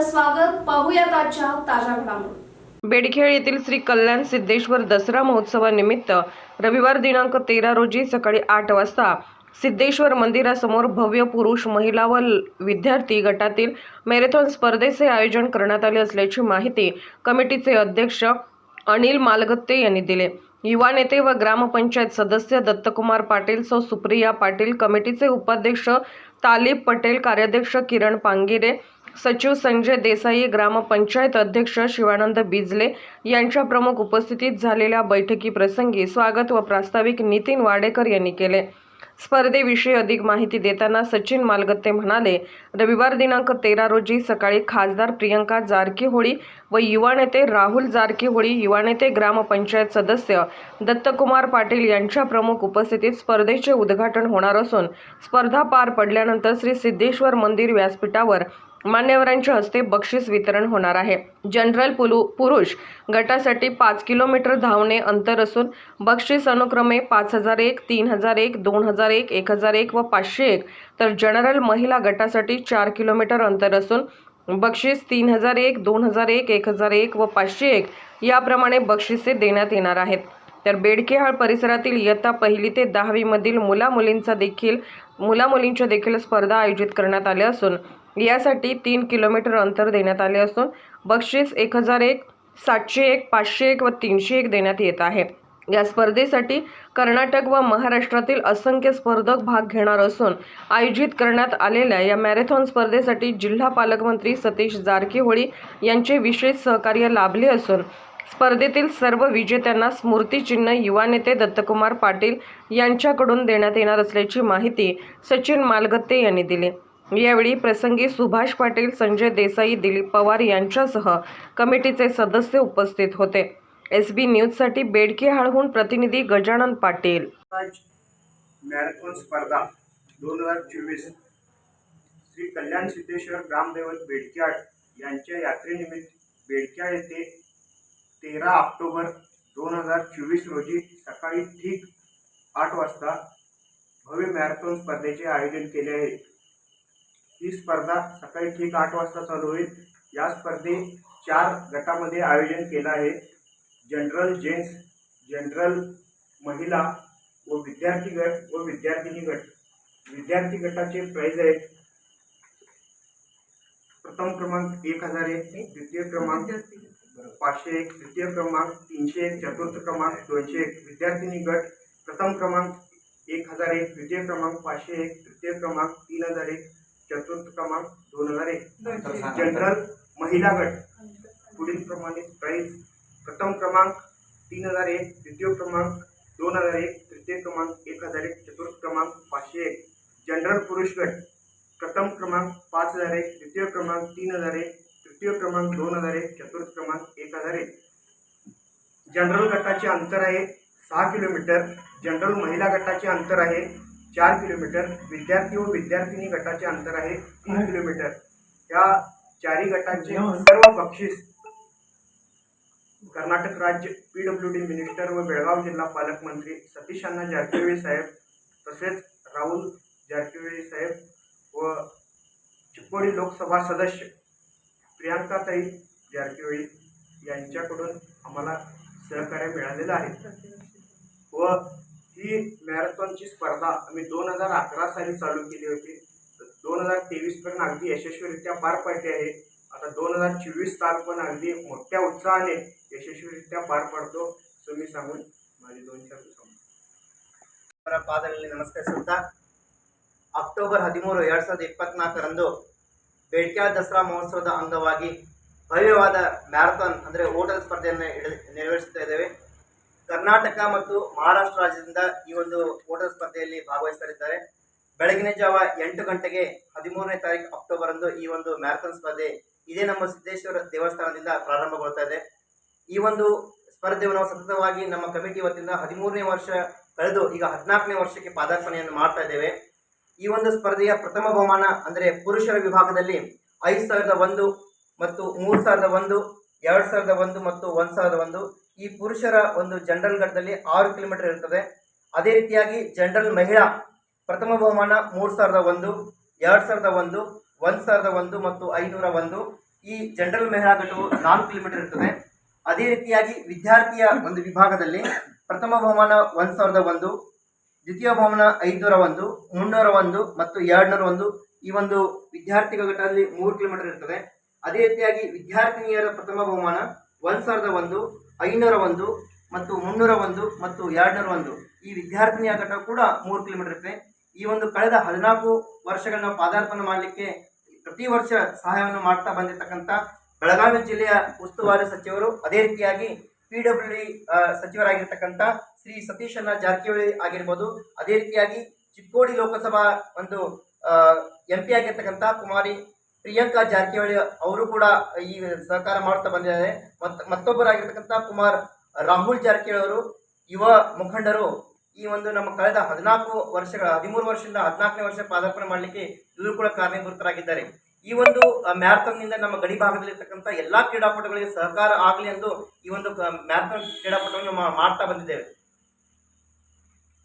स्वागत पाहूयात आजच्या ताज्या घडामोडी. बेडखेळ येथील श्री कल्याण सिद्धेश्वर दसरा महोत्सवानिमित्त रविवार दिनांक तेरा रोजी सकाळी आठ वाजता सिद्धेश्वर मंदिरासमोर भव्य पुरुष महिला व विद्यार्थी गटातील मॅरेथॉन स्पर्धेचे आयोजन करण्यात आले असल्याची माहिती कमिटीचे अध्यक्ष अनिल मालगत्ते यांनी दिले. युवा नेते व ग्रामपंचायत सदस्य दत्तकुमार पाटील सौ सुप्रिया पाटील कमिटीचे उपाध्यक्ष तालिब पटेल कार्याध्यक्ष किरण पांगिरे सचिव संजय देसाई ग्रामपंचायत अध्यक्ष शिवानंद बिजले यांच्या प्रमुख उपस्थितीत झालेल्या बैठकीप्रसंगी स्वागत व प्रास्ताविक नितीन वाडेकर यांनी केले. स्पर्धेविषयी अधिक माहिती देताना सचिन मालगत्ते म्हणाले रविवार दिनांक तेरा रोजी सकाळी खासदार प्रियंका जारकीहोळी व युवा नेते राहुल जारकीहोळी युवा नेते ग्रामपंचायत सदस्य दत्तकुमार पाटील यांच्या प्रमुख उपस्थितीत स्पर्धेचे उद्घाटन होणार असून स्पर्धा पार पडल्यानंतर श्री सिद्धेश्वर मंदिर व्यासपीठावर मान्यवरांच्या हस्ते बक्षीस वितरण होणार आहे. जनरल पुलु पुरुष गटासाठी पाच किलोमीटर धावणे अंतर असून बक्षीस अनुक्रमे पाच हजार एक तीन हजार एक दोन हजार एक एक हजार एक व पाचशे एक. तर जनरल महिला गटासाठी चार किलोमीटर अंतर असून बक्षीस तीन हजार एक दोन हजार एक एक हजार एक व पाचशे एक याप्रमाणे बक्षिसे देण्यात येणार आहेत. तर बेडकेहाळ परिसरातील इयत्ता पहिली ते दहावीमधील मुलामुलींचा देखील मुलामुलींच्या देखील स्पर्धा आयोजित करण्यात आल्या असून यासाठी तीन किलोमीटर अंतर देण्यात आले असून बक्षीस एक हजार एक सातशे एक पाचशे एक व तीनशे एक देण्यात येत आहे. या स्पर्धेसाठी कर्नाटक व महाराष्ट्रातील असंख्य स्पर्धक भाग घेणार असून आयोजित करण्यात आलेल्या या मॅरेथॉन स्पर्धेसाठी जिल्हा पालकमंत्री सतीश जारकीहोळी यांचे विशेष सहकार्य लाभले असून स्पर्धेतील सर्व विजेत्यांना स्मृतिचिन्ह युवा नेते दत्तकुमार पाटील यांच्याकडून देण्यात येणार असल्याची माहिती सचिन मालगत्ते यांनी दिली. यावेळी प्रसंगी सुभाष पाटील संजय देसाई दिलीप पवार यांच्यासह कमिटीचे सदस्य उपस्थित होते. एस बी न्यूजसाठी बेडकेहाळहून प्रतिनिधी गजानन पाटील. मॅरेथॉन स्पर्धा दोन हजार चोवीस श्री कल्याण सिद्धेश्वर ग्रामदैवत बेडक्याळ यांच्या यात्रेनिमित्त बेडक्याळ येथे तेरा ऑक्टोबर दोन हजार चोवीस रोजी सकाळी ठीक आठ वाजता भव्य मॅरेथॉन स्पर्धेचे आयोजन केले आहे. ही स्पर्धा सकाळी ठीक आठ वाजता चालू होईल. या स्पर्धे चार गटामध्ये आयोजन केलं आहे. जनरल जेंट्स जनरल महिला व विद्यार्थी गट व विद्यार्थिनी गट. विद्यार्थी गटाचे प्राईज आहेत. प्रथम क्रमांक एक हजार एक द्वितीय क्रमांक पाचशे एक तृतीय क्रमांक तीनशे एक चतुर्थ क्रमांक दोनशे एक विद्यार्थिनी गट प्रथम क्रमांक एक हजार एक द्वितीय क्रमांक पाचशे एक तृतीय क्रमांक तीन हजार एक चतुर्थ क्रमांक दोन हजार एक. जनरल महिला गट पुढील प्रमाणे प्राइज प्रथम क्रमांक तीन हजार एक द्वितीय क्रमांक दोन हजार एक तृतीय क्रमांक एक हजार एक चतुर्थ क्रमांक पाचशे एक. जनरल पुरुष गट प्रथम क्रमांक पाच हजार एक द्वितीय क्रमांक तीन हजार एक तृतीय क्रमांक दोन हजार एक चतुर्थ क्रमांक एक हजार एक जनरल गटाचे अंतर आहे. सहा किलोमीटर. जनरल महिला गटाचे अंतर आहे. चार किलोमीटर. विद्यार्थी व विद्यार्थिनी गटाचे अंतर आहे. तीन किलोमीटर. या चारी गटाचे सर्व बक्षीस कर्नाटक राज्य पी डब्ल्यू डी मिनिस्टर व बेळगाव जिल्हा पालकमंत्री सतीश अण्णा जारकिहोळी साहेब तसेच राहुल जारकिहोळी साहेब व चिप्पोडी लोकसभा सदस्य प्रियांकाताई जारकिहोळी यांच्याकडून आम्हाला सहकार्य मिळालेलं आहे व ही मॅरेथॉनची स्पर्धा आम्ही दोन हजार अकरा साली चालू केली होती दोन हजार तेवीस पर्यंत अगदी यशस्वीरित्या पार पडली आहे आता दोन हजार चोवीस साल पण अगदी मोठ्या उत्साहाने यशस्वीरित्या पार पडतो असं मी सांगून माझे दोन चार सांगतो ಅವರ ಪಾದಗಳಲ್ಲಿ ನಮಸ್ಕರಿಸುತ್ತಾ ಅಕ್ಟೋಬರ್ ಹದಿಮೂರು ಎರಡು ಸಾವಿರದ ಇಪ್ಪತ್ನಾಲ್ಕರಂದು ಬೇಡ್ಕ್ಯಾಳ ದಸರಾ ಮಹೋತ್ಸವದ ಅಂಗವಾಗಿ ಭವ್ಯವಾದ ಮ್ಯಾರಥಾನ್ ಅಂದರೆ ಓಟದ ಸ್ಪರ್ಧೆಯನ್ನು ನೆರವೇರಿಸ್ತಾ ಇದ್ದೇವೆ. ಕರ್ನಾಟಕ ಮತ್ತು ಮಹಾರಾಷ್ಟ್ರ ರಾಜ್ಯದಿಂದ ಈ ಒಂದು ಓಟದ ಸ್ಪರ್ಧೆಯಲ್ಲಿ ಭಾಗವಹಿಸ್ತಾ ಇದ್ದಾರೆ. ಬೆಳಗಿನ ಜಾವ ಎಂಟು ಗಂಟೆಗೆ ಹದಿಮೂರನೇ ತಾರೀಕು ಅಕ್ಟೋಬರ್ ಅಂದು ಈ ಒಂದು ಮ್ಯಾರಥಾನ್ ಸ್ಪರ್ಧೆ ಇದೇ ನಮ್ಮ ಸಿದ್ದೇಶ್ವರ ದೇವಸ್ಥಾನದಿಂದ ಪ್ರಾರಂಭಗೊಳ್ತಾ ಇದೆ. ಈ ಒಂದು ಸ್ಪರ್ಧೆಯನ್ನು ನಾವು ಸತತವಾಗಿ ನಮ್ಮ ಕಮಿಟಿ ವತಿಯಿಂದ ಹದಿಮೂರನೇ ವರ್ಷ ಕಳೆದು ಈಗ ಹದಿನಾಲ್ಕನೇ ವರ್ಷಕ್ಕೆ ಪಾದಾರ್ಪಣೆಯನ್ನು ಮಾಡ್ತಾ ಇದ್ದೇವೆ. ಈ ಒಂದು ಸ್ಪರ್ಧೆಯ ಪ್ರಥಮ ಬಹುಮಾನ ಅಂದರೆ ಪುರುಷರ ವಿಭಾಗದಲ್ಲಿ ಐದು ಸಾವಿರದ ಒಂದು ಮತ್ತು ಮೂರು ಸಾವಿರದ ಒಂದು, ಎರಡು ಸಾವಿರದ ಒಂದು ಮತ್ತು ಒಂದು ಸಾವಿರದ ಒಂದು, ಈ ಪುರುಷರ ಒಂದು ಜನರಲ್ ಘಟದಲ್ಲಿ ಆರು ಕಿಲೋಮೀಟರ್ ಇರ್ತದೆ. ಅದೇ ರೀತಿಯಾಗಿ ಜನರಲ್ ಮಹಿಳಾ ಪ್ರಥಮ ಬಹುಮಾನ ಮೂರು ಸಾವಿರದ ಒಂದು, ಎರಡು ಸಾವಿರದ ಒಂದು ಒಂದು ಸಾವಿರದ ಒಂದು ಮತ್ತು ಐನೂರ ಒಂದು. ಈ ಜನರಲ್ ಮಹಿಳಾ ಘಟವು ನಾಲ್ಕು ಕಿಲೋಮೀಟರ್ ಇರ್ತದೆ. ಅದೇ ರೀತಿಯಾಗಿ ವಿದ್ಯಾರ್ಥಿಯ ಒಂದು ವಿಭಾಗದಲ್ಲಿ ಪ್ರಥಮ ಬಹುಮಾನ ಒಂದು ಸಾವಿರದ ಒಂದು, ದ್ವಿತೀಯ ಬಹುಮಾನ ಐದುನೂರ ಒಂದು, ಮುನ್ನೂರ ಒಂದು ಮತ್ತು ಎರಡುನೂರ ಒಂದು. ಈ ಒಂದು ವಿದ್ಯಾರ್ಥಿಗಳ ಘಟದಲ್ಲಿ ಮೂರು ಕಿಲೋಮೀಟರ್ ಇರ್ತದೆ. ಅದೇ ರೀತಿಯಾಗಿ ವಿದ್ಯಾರ್ಥಿನಿಯರ ಪ್ರಥಮ ಬಹುಮಾನ ಒಂದ್ ಸಾವಿರದ ಒಂದು, ಐನೂರ ಒಂದು ಮತ್ತು ಮುನ್ನೂರ ಒಂದು ಮತ್ತು ಎರಡ್ನೂರ ಒಂದು. ಈ ವಿದ್ಯಾರ್ಥಿನಿಯ ಘಟಕ ಕೂಡ ಮೂರು ಕಿಲೋಮೀಟರ್ ಇರುತ್ತೆ. ಈ ಒಂದು ಕಳೆದ ಹದಿನಾಲ್ಕು ವರ್ಷಗಳನ್ನ ಪಾದಾರ್ಪಣೆ ಮಾಡಲಿಕ್ಕೆ ಪ್ರತಿ ವರ್ಷ ಸಹಾಯವನ್ನು ಮಾಡ್ತಾ ಬಂದಿರತಕ್ಕಂಥ ಬೆಳಗಾವಿ ಜಿಲ್ಲೆಯ ಉಸ್ತುವಾರಿ ಸಚಿವರು, ಅದೇ ರೀತಿಯಾಗಿ ಪಿ ಡಬ್ಲ್ಯೂ ಡಿ ಸಚಿವರಾಗಿರ್ತಕ್ಕಂಥ ಶ್ರೀ ಸತೀಶಣ್ಣ ಜಾರಕಿಹೊಳಿ ಆಗಿರ್ಬೋದು. ಅದೇ ರೀತಿಯಾಗಿ ಚಿಕ್ಕೋಡಿ ಲೋಕಸಭಾ ಒಂದು ಎಂ ಪಿ ಆಗಿರ್ತಕ್ಕಂಥ ಕುಮಾರಿ ಪ್ರಿಯಾಂಕಾ ಜಾರಕಿಹೊಳಿ ಅವರು ಕೂಡ ಈ ಸಹಕಾರ ಮಾಡ್ತಾ ಬಂದಿದ್ದಾರೆ. ಮತ್, ಮತ್ತೊಬ್ಬರಾಗಿರ್ತಕ್ಕಂಥ ಕುಮಾರ್ ರಾಹುಲ್ ಜಾರಕಿಹೊಳಿ ಅವರು, ಯುವ ಮುಖಂಡರು ಈ ಒಂದು ನಮ್ಮ ಕಳೆದ ಹದಿನಾಲ್ಕು ವರ್ಷಗಳ, ಹದಿಮೂರು ವರ್ಷದಿಂದ ಹದಿನಾಲ್ಕನೇ ವರ್ಷ ಪಾದಾರ್ಪಣೆ ಮಾಡಲಿಕ್ಕೆ ಇವರು ಕೂಡ ಕಾರಣೀಭೂತರಾಗಿದ್ದಾರೆ ಈ ಒಂದು ಮ್ಯಾರಥಾನ್ನಿಂದ ನಮ್ಮ ಗಡಿ ಭಾಗದಲ್ಲಿರ್ತಕ್ಕಂಥ ಎಲ್ಲಾ ಕ್ರೀಡಾಪಟುಗಳಿಗೆ ಸಹಕಾರ ಆಗಲಿ ಎಂದು ಈ ಒಂದು ಮ್ಯಾರಥಾನ್ ಕ್ರೀಡಾಪಟುಗಳನ್ನು ಮಾಡ್ತಾ ಬಂದಿದ್ದೇವೆ.